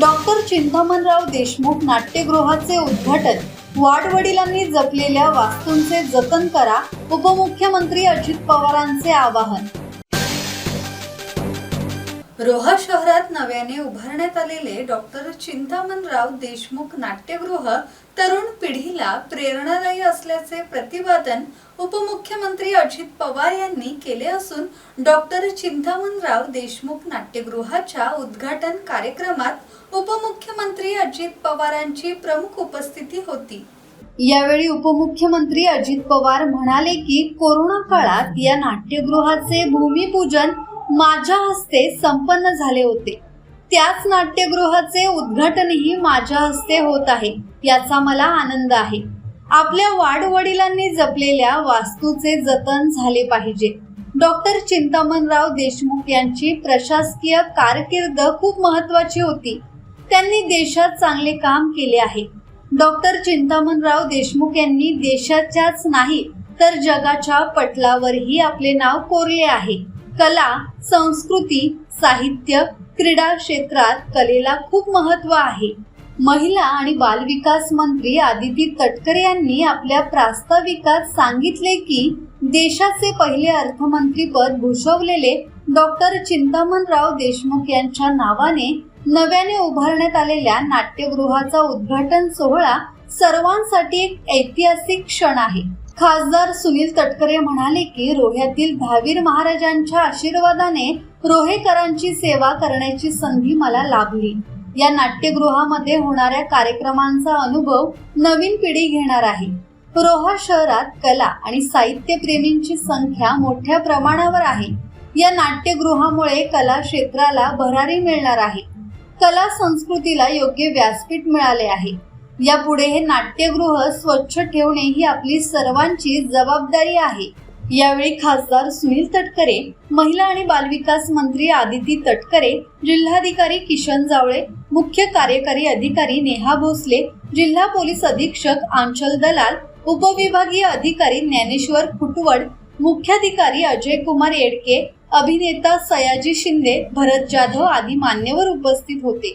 Doctor Chintamanrao Deshmukh नाट्यगृहाचे उद्घाटन. वाडवडिलांनी जपलेल्या वास्तूंचे जतन करा उपमुख्यमंत्री अजित पवारांचे आवाहन. रोहा शहरात नव्याने उभारण्यात आलेले डॉक्टर चिंतामणराव देशमुख नाट्यगृह तरुण पिढीला प्रेरणादायी असल्याचे प्रतिपादन उपमुख्यमंत्री अजित पवार यांनी केले असून डॉक्टर चिंतामणराव देशमुख नाट्यगृहाच्या उद्घाटन कार्यक्रमात उपमुख्यमंत्री अजित पवारांची प्रमुख उपस्थिती होती. यावेळी उपमुख्यमंत्री अजित पवार म्हणाले की कोरोना काळात या नाट्यगृहाचे भूमिपूजन माझ्या हस्ते संपन्न झाले होते. त्याच नाट्यगृहाचे उद्घाटनही माझ्या हस्ते होत आहे याचा मला आनंद आहे. आपल्या वाडवडिलांनी जपलेल्या वास्तूचे जतन झाले पाहिजे. डॉक्टर चिंतामणराव देशमुख यांची प्रशासकीय कारकीर्द खूप महत्वाची होती. त्यांनी देशात चांगले काम केले आहे. डॉक्टर चिंतामणराव देशमुख यांनी देशाच्याच नाही तर जगाच्या पटलावरही आपले नाव कोरले आहे. कला संस्कृती साहित्य क्रीडा क्षेत्रात कलेला खूप महत्त्व आहे. महिला आणि बालविकास मंत्री आदिती तटकरे यांनी आपल्या प्रास्ताविकात सांगितले की देशाचे पहिले अर्थमंत्री पद भूषवलेले डॉक्टर चिंतामणराव देशमुख यांच्या नावाने नव्याने उभारण्यात आलेल्या नाट्यगृहाचा उद्घाटन सोहळा सर्वांसाठी एक ऐतिहासिक क्षण आहे. खासदार सुनील तटकरे म्हणाले की रोह्यातील धावीर महाराजांच्या आशीर्वादाने रोहेकरांची सेवा करण्याची संधी मला लाभली. या नाट्यगृहामध्ये होणाऱ्या कार्यक्रमांचा अनुभव नवीन पिढी घेणार आहे. रोहा शहरात कला आणि साहित्य प्रेमींची संख्या मोठ्या प्रमाणावर आहे. या नाट्यगृहामुळे कला क्षेत्राला भरारी मिळणार आहे. कला संस्कृतीला योग्य व्यासपीठ मिळाले आहे. यापुढे हे नाट्यगृह स्वच्छ ठेवणे ही आपली सर्वांची जबाबदारी आहे. यावेळी खासदार सुनील तटकरे महिला आणि बालविकास मंत्री आदिती तटकरे जिल्हाधिकारी किशन जावळे मुख्य कार्यकारी अधिकारी नेहा भोसले जिल्हा पोलीस अधीक्षक आंचल दलाल उपविभागीय अधिकारी ज्ञानेश्वर खुटवड मुख्याधिकारी अजय कुमार येडके अभिनेता सयाजी शिंदे भरत जाधव आदी मान्यवर उपस्थित होते.